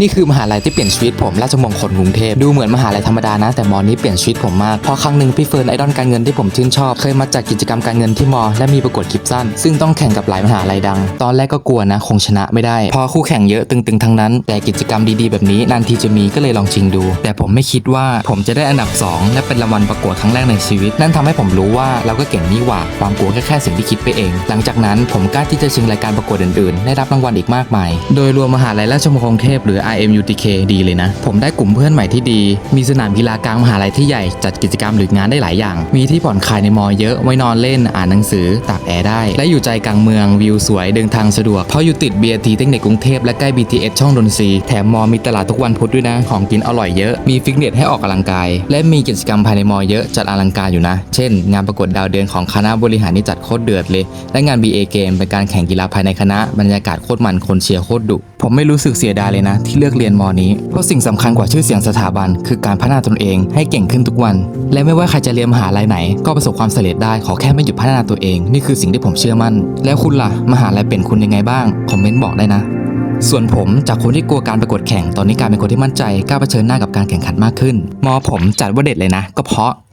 นี่คือมหาลัยที่เปลี่ยนชีวิตผมราชมงคลกรุงเทพดูเหมือนมหาลัยธรรมดานะ แต่มอนี้เปลี่ยนชีวิตผมมากเพราะครั้งหนึ่งพี่เฟิร์นไอดอลการเงินที่ผมชื่นชอบ เคยมาจัดกิจกรรมการเงินที่มอ และมีประกวดคลิปสั้น ซึ่งต้องแข่งกับหลายมหาลัยดัง ตอนแรกก็กลัวนะ คงชนะไม่ได้ พอคู่แข่งเยอะตึงๆทั้งนั้น แต่กิจกรรมดีๆแบบนี้นานทีจะมีก็เลยลองชิงดู แต่ผมไม่คิดว่าผมจะได้อันดับสองและเป็นรางวัลประกวดครั้งแรกในชีวิต นั่นทำให้ผมรู้ว่าเราก็เก่งนี่หว่าความกลัวแค่แค่สิ่งที่คิดไปเอง หลังจากนั้นผมกล้าที่จะชิงรายการประกวดอื่นๆ ได้รับรางวัลอีกมากมาย โดยรวมมหาลัยราชมงคลกรุงเทพหรือ IMUTK ดีเลยนะ ผมได้กลุ่มเพื่อนใหม่ที่ดี มีสนามกีฬากลางมหาลัยที่ใหญ่ จัดกิจกรรมหรืองานได้หลายอย่าง มีที่ผ่อนคลายในมอเยอะ ไว้นอนเล่น อ่านหนังสือ ตากแอร์ได้ และอยู่ใจกลางเมือง วิวสวย เดินทางสะดวก เพราะอยู่ติด BRT เทคนิคกรุงเทพและใกล้ BTS ช่องดนทรีแถมมอมีตลาดทุกวันพุธด้วยนะ ของกินอร่อยเยอะ มีฟิตเนสให้ออกกำลังกาย และมีกิจกรรมภายในมอเยอะ จัดอลังการอยู่นะ เช่น งานประกวดดาวเดือนของคณะบริหารนี่จัดโคตรเดือดเลย และงาน BA เกมเป็นการแข่งกีฬาภายในคณะ บรรยากาศโคตรมัน คนเชียร์โคตรดุ ผมไม่รู้สึกเสียดายเลยนะที่เลือกเรียนมอนี้ เพราะสิ่งสำคัญกว่าชื่อเสียงสถาบัน คือการพัฒนาตนเองให้เก่งขึ้นทุกวัน และไม่ว่าใครจะเรียนมหาลัยไหน ก็ประสบความสำเร็จได้ขอแค่ไม่หยุดพัฒนาตัวเอง นี่คือสิ่งที่ผมเชื่อมั่น แล้วคุณล่ะมหาลัยเป็นคุณยังไงบ้างคอมเมนต์บอกได้นะส่วนผมจากคนที่กลัวการประกวดแข่งตอนนี้กลายเป็นคนที่มั่นใจกล้าเผชิญหน้ากับการแข่งขันมากขึ้นมอผมจัดว่าเด็ดเลยนะ ก็เพราะ